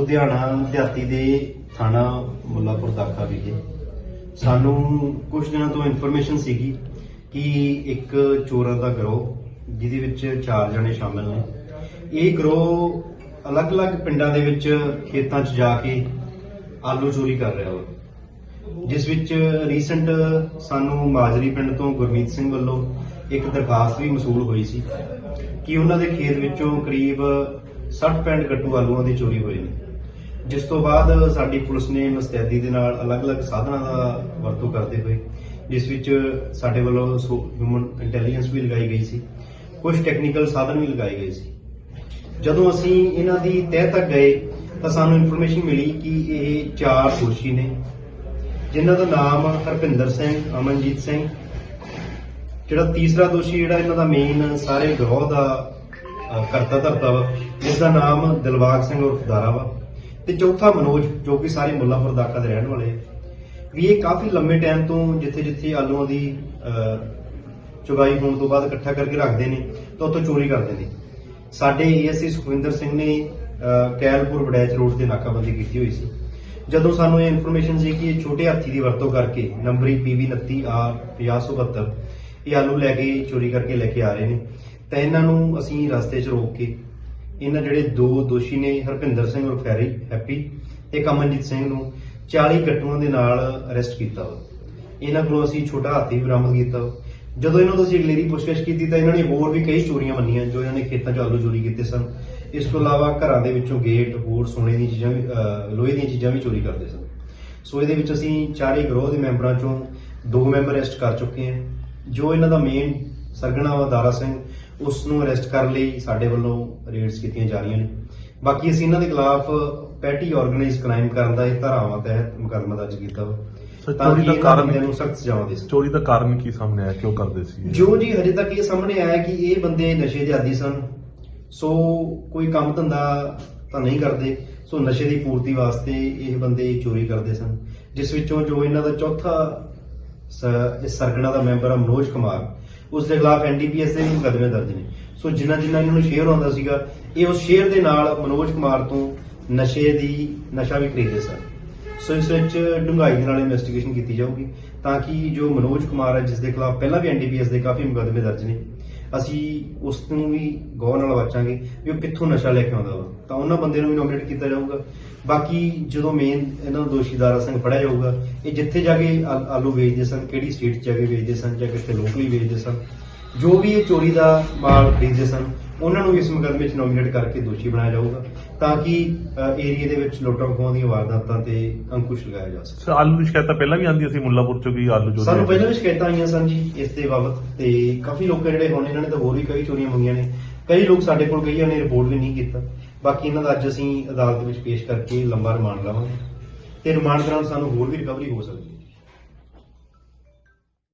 ਲੁਧਿਆਣਾ, ਦਿਹਾਤੀ ਦੇ ਥਾਣਾ ਮੁੱਲਾਪੁਰ ਦਾਖਾ ਵਿਖੇ। ਸਾਨੂੰ ਕੁਝ ਦਿਨਾਂ ਤੋਂ ਇਨਫੋਰਮੇਸ਼ਨ ਸੀਗੀ ਕਿ ਇੱਕ ਚੋਰਾਂ ਦਾ ਗਰੋਹ, ਜਿਹਦੇ ਵਿੱਚ ਚਾਰ ਜਣੇ ਸ਼ਾਮਲ ਨੇ। ਇਹ ਗਰੋਹ ਅਲੱਗ-ਅਲੱਗ ਪਿੰਡਾਂ ਦੇ ਵਿੱਚ ਖੇਤਾਂ 'ਚ ਜਾ ਕੇ ਆਲੂ ਚੋਰੀ ਕਰ ਰਿਹਾ ਵਾ। ਜਿਸ ਵਿੱਚ ਰੀਸੈਂਟ ਸਾਨੂੰ ਮਾਜਰੀ ਪਿੰਡ ਤੋਂ ਗੁਰਮੀਤ ਸਿੰਘ ਵੱਲੋਂ ਇੱਕ ਦਰਖਾਸਤ ਵੀ ਮਸੂਲ ਹੋਈ ਸੀ ਕਿ ਉਹਨਾਂ ਦੇ ਖੇਤ ਵਿੱਚੋਂ ਕਰੀਬ 60 ਪੈਂਡ ਗੱਟੂ ਆਲੂਆਂ ਦੀ ਚੋਰੀ ਹੋਈ। ਨੇ ਜਿਸ ਤੋਂ ਬਾਅਦ ਸਾਡੀ ਪੁਲਿਸ ਨੇ ਮੁਸਤੈਦੀ ਦੇ ਨਾਲ ਅਲੱਗ-ਅਲੱਗ ਸਾਧਨਾਂ ਦਾ ਵਰਤੋਂ ਕਰਦੇ ਹੋਏ, ਜਿਸ ਵਿੱਚ ਸਾਡੇ ਵੱਲੋਂ ਹਿਊਮਨ ਇੰਟੈਲੀਜੈਂਸ ਵੀ ਲਗਾਈ ਗਈ ਸੀ ਕੁਝ ਟੈਕਨੀਕਲ ਸਾਧਨ ਵੀ ਲਗਾਏ ਗਏ ਸੀ। ਜਦੋਂ ਅਸੀਂ ਇਹਨਾਂ ਦੀ ਤਹਿ ਤੱਕ ਗਏ, ਤਾਂ ਸਾਨੂੰ ਇਨਫੋਰਮੇਸ਼ਨ ਮਿਲੀ ਕਿ ਇਹ ਚਾਰ ਦੋਸ਼ੀ ਨੇ, ਜਿਨ੍ਹਾਂ ਦਾ ਨਾਮ ਹਰਪਿੰਦਰ ਸਿੰਘ, ਅਮਨਜੀਤ ਸਿੰਘ, ਜਿਹੜਾ ਤੀਸਰਾ ਦੋਸ਼ੀ ਜਿਹੜਾ ਇਹਨਾਂ ਦਾ ਮੇਨ ਸਾਰੇ ਗਰੋਹ ਦਾ ਕਰਤਾ ਧਰਤਾ ਵਾ ਜਿਸ ਦਾ ਨਾਮ ਦਿਲਬਾਗ ਸਿੰਘ ਉਰਫ ਦਾਰਾ ਵਾ। ਤੇ ਚੌਥਾ ਮਨੋਜ, ਜੋ ਕਿ ਸਾਰੇ ਮੁੱਲਾਪੁਰ ਦਾਖਾ ਦੇ ਰਹਿਣ ਵਾਲੇ ਆ। ਵੀ ਇਹ ਕਾਫੀ ਲੰਮੇ ਟਾਈਮ ਤੋਂ ਜਿੱਥੇ ਜਿੱਥੇ ਆਲੂਆਂ ਦੀ ਚੁਗਾਈ ਹੋਣ ਤੋਂ ਬਾਅਦ ਇਕੱਠਾ ਕਰਕੇ ਰੱਖਦੇ ਨੇ, ਤਾਂ ਉੱਥੋਂ ਚੋਰੀ ਕਰਦੇ ਨੇ ਸਾਡੇ ਏਐਸਸੀ ਸੁਖਵਿੰਦਰ ਸਿੰਘ ਨੇ ਕੈਲਪੁਰ ਵੜੈਚ ਰੋਡ ਤੇ ਨਾਕਾਬੰਦੀ ਕੀਤੀ ਹੋਈ ਸੀ ਜਦੋਂ ਸਾਨੂੰ ਇਹ ਇਨਫੋਰਮੇਸ਼ਨ ਸੀ ਕਿ ਇਹ ਛੋਟੇ ਹਾਥੀ ਦੀ ਵਰਤੋਂ ਕਰਕੇ ਨੰਬਰੀ PV 29R 5072 ਇਹ ਆਲੂ ਲੈ ਕੇ, ਚੋਰੀ ਕਰਕੇ ਲੈ ਕੇ ਆ ਰਹੇ ਨੇ, ਤਾਂ ਇਹਨਾਂ ਨੂੰ ਅਸੀਂ ਰਸਤੇ 'ਚ ਰੋਕ ਕੇ ਇਹਨਾਂ ਜਿਹੜੇ ਦੋ ਦੋਸ਼ੀ ਨੇ, ਹਰਪਿੰਦਰ ਸਿੰਘ ਔਰ ਫੈਰੀ ਹੈਪੀ ਤੇ ਕਮਨਜੀਤ ਸਿੰਘ ਨੂੰ 40 ਗੱਟੂਆਂ ਦੇ ਨਾਲ ਅਰੈਸਟ ਕੀਤਾ ਵਾ। ਇਹਨਾਂ ਕੋਲੋਂ ਅਸੀਂ ਛੋਟਾ ਹਾਥੀ ਵੀ ਬਰਾਮਦ ਕੀਤਾ ਜਦੋਂ ਇਹਨਾਂ ਤੋਂ ਅਸੀਂ ਅਗਲੇਰੀ ਪੁੱਛਗਿੱਛ ਕੀਤੀ ਤਾਂ ਇਹਨਾਂ ਨੇ ਹੋਰ ਵੀ ਕਈ ਚੋਰੀਆਂ ਮੰਨੀਆਂ ਜੋ ਇਹਨਾਂ ਨੇ ਖੇਤਾਂ 'ਚ ਆਲੂ ਚੋਰੀ ਕੀਤੇ ਸਨ। ਇਸ ਤੋਂ ਇਲਾਵਾ ਘਰਾਂ ਦੇ ਵਿੱਚੋਂ ਗੇਟ, ਹੋਰ ਸੋਨੇ ਦੀਆਂ ਚੀਜ਼ਾਂ ਵੀ ਲੋਹੇ ਦੀਆਂ ਚੀਜ਼ਾਂ ਵੀ ਚੋਰੀ ਕਰਦੇ ਸਨ। ਸੋ ਇਹਦੇ ਵਿੱਚ ਅਸੀਂ ਚਾਰੇ ਗਰੋਹ ਦੇ ਮੈਂਬਰਾਂ ਚੋਂ ਦੋ ਮੈਂਬਰ ਅਰੈਸਟ ਕਰ ਚੁੱਕੇ ਹਾਂ। ਜੋ ਇਹਨਾਂ ਦਾ ਮੇਨ ਸਰਗਣਾ ਵਾ ਦਾਰਾ ਸਿੰਘ ਉਸ ਨੂੰ ਅਰੈਸਟ ਕਰਨ ਲਈ ਸਾਡੇ ਵੱਲੋਂ ਰੇਡਸ ਕੀਤੀਆਂ ਜਾ ਰਹੀਆਂ ਨੇ। ਬਾਕੀ ਅਸੀਂ ਇਹਨਾਂ ਦੇ ਖਿਲਾਫ ਪੈਟੀ ਆਰਗੇਨਾਈਜ਼ ਕ੍ਰਾਈਮ ਕਰਨ ਦਾ ਇਹ ਧਾਰਾਵਾਂ ਤਹਿਤ ਮੁਕੱਦਮਾ ਦਰਜ ਕੀਤਾ ਵਾ। ਚੋਰੀ ਦਾ ਕਾਰਨ- ਨੂੰ ਸਖਤ ਸਜ਼ਾਵਾਂ ਦੇ ਚੋਰੀ ਦਾ ਕਾਰਨ ਕੀ ਸਾਹਮਣੇ ਆਇਆ ਕਿਉਂ ਕਰਦੇ ਸੀ? ਜੋ ਜੀ ਹਜੇ ਤੱਕ ਇਹ ਸਾਹਮਣੇ ਆਇਆ ਕਿ ਇਹ ਬੰਦੇ ਨਸ਼ੇ ਦੇ ਆਦੀ ਸਨ। ਸੋ ਕੋਈ ਕੰਮ ਧੰਦਾ ਤਾਂ ਨਹੀਂ ਕਰਦੇ। ਸੋ ਨਸ਼ੇ ਦੀ ਪੂਰਤੀ ਵਾਸਤੇ ਇਹ ਬੰਦੇ ਚੋਰੀ ਕਰਦੇ ਸਨ। ਜਿਸ ਵਿੱਚੋਂ ਜੋ ਇਹਨਾਂ ਦਾ ਚੌਥਾ ਇਸ ਸਰਗਣਾ ਦਾ ਮੈਂਬਰ ਆ ਮਨੋਜ ਕੁਮਾਰ, ਉਸ ਦੇ ਖਿਲਾਫ ਐਨਡੀਪੀਐਸ ਦੇ ਵੀ ਮੁਕੱਦਮੇ ਦਰਜ ਨੇ। ਸੋ ਜਿੰਨਾ ਜਿੰਨਾ ਇਹਨਾਂ ਨੂੰ ਸ਼ੇਅਰ ਆਉਂਦਾ ਸੀਗਾ, ਇਹ ਉਸ ਸ਼ੇਅਰ ਦੇ ਨਾਲ ਮਨੋਜ ਕੁਮਾਰ ਤੋਂ ਨਸ਼ੇ ਦੀ ਨਸ਼ਾ ਵੀ ਖਰੀਦਦੇ ਸਨ। ਸੋ ਇਸ ਵਿੱਚ ਡੂੰਘਾਈ ਦੇ ਨਾਲ ਇਨਵੈਸਟੀਗੇਸ਼ਨ ਕੀਤੀ ਜਾਊਗੀ, ਤਾਂ ਕਿ ਜੋ ਮਨੋਜ ਕੁਮਾਰ ਹੈ, ਜਿਸ ਦੇ ਖਿਲਾਫ ਪਹਿਲਾਂ ਵੀ ਐਨਡੀਪੀਐਸ ਦੇ ਕਾਫੀ ਮੁਕੱਦਮੇ ਦਰਜ ਨੇ ਅਸੀਂ ਉਸ ਨੂੰ ਵੀ ਗੌਰ ਨਾਲ ਵਾਚਾਂਗੇ ਵੀ ਉਹ ਕਿੱਥੋਂ ਨਸ਼ਾ ਲੈ ਕੇ ਆਉਂਦਾ ਵਾ। ਤਾਂ ਉਹਨਾਂ ਬੰਦੇ ਨੂੰ ਵੀ ਨੋਮੀਨੇਟ ਕੀਤਾ ਜਾਊਗਾ। ਬਾਕੀ ਜਦੋਂ ਮੇਨ ਇਹਨਾਂ ਨੂੰ ਦੋਸ਼ੀਦਾਰਾ ਸਿੰਘ ਫੜਿਆ ਜਾਊਗਾ, ਇਹ ਜਿੱਥੇ ਜਾ ਕੇ ਆ- ਆਲੂ ਵੇਚਦੇ ਸਨ, ਕਿਹੜੀ ਸਟੇਟ 'ਚ ਜਾ ਕੇ ਵੇਚਦੇ ਸਨ ਜਾਂ ਕਿਤੇ ਲੋਕਲੀ ਵੇਚਦੇ ਸਨ ਜੋ ਵੀ ਇਹ ਚੋਰੀ ਦਾ ਮਾਲ ਖਰੀਦਦੇ ਸਨ ਉਹਨਾਂ ਨੂੰ ਇਸ ਮੁਕੱਦਮੇ 'ਚ ਨੋਮੀਨੇਟ ਕਰਕੇ ਦੋਸ਼ੀ ਬਣਾਇਆ ਜਾਊਗਾ ਤਾਂ ਕਿ ਏਰੀਆ ਦੇ ਵਿੱਚ ਲੁੱਟਾਂ ਖੋਹਾਂ ਦੀਆਂ ਵਾਰਦਾਤਾਂ ਤੇ ਅੰਕੁਸ਼ ਲਗਾਇਆ ਜਾ ਸਕੇ। ਸਰ ਆਲੂ ਦੀ ਸ਼ਿਕਾਇਤਾਂ ਪਹਿਲਾਂ ਵੀ ਆਉਂਦੀਆਂ ਸੀ ਮੁੱਲਾਪੁਰ ਚੋਂ ਵੀ ਆਲੂ ਚੋਰੀ ਸਾਨੂੰ। ਪਹਿਲਾਂ ਵੀ ਸ਼ਿਕਾਇਤਾਂ ਆਈਆਂ ਸਨ ਜੀ ਇਸ ਦੇ ਬਾਬਤ ਤੇ ਕਾਫੀ ਲੋਕ ਜਿਹੜੇ ਹੁਣ ਇਹਨਾਂ ਨੇ ਤਾਂ ਹੋਰ ਵੀ ਕਈ ਚੋਰੀਆਂ ਮੰਗੀਆਂ ਨੇ। ਕਈ ਲੋਕ ਸਾਡੇ ਕੋਲ ਗਏ ਨੇ ਰਿਪੋਰਟ ਵੀ ਨਹੀਂ ਕੀਤਾ। ਬਾਕੀ ਇਹਨਾਂ ਦਾ ਅੱਜ ਅਸੀਂ ਅਦਾਲਤ ਵਿੱਚ ਪੇਸ਼ ਕਰਕੇ ਲੰਬਾ ਰਿਮਾਂਡ ਲਵਾਂਗੇ ਤੇ ਰਿਮਾਂਡ ਦੌਰਾਨ ਸਾਨੂੰ ਹੋਰ ਵੀ ਰਿਕਵਰੀ ਹੋ ਸਕਦੀ ਹੈ।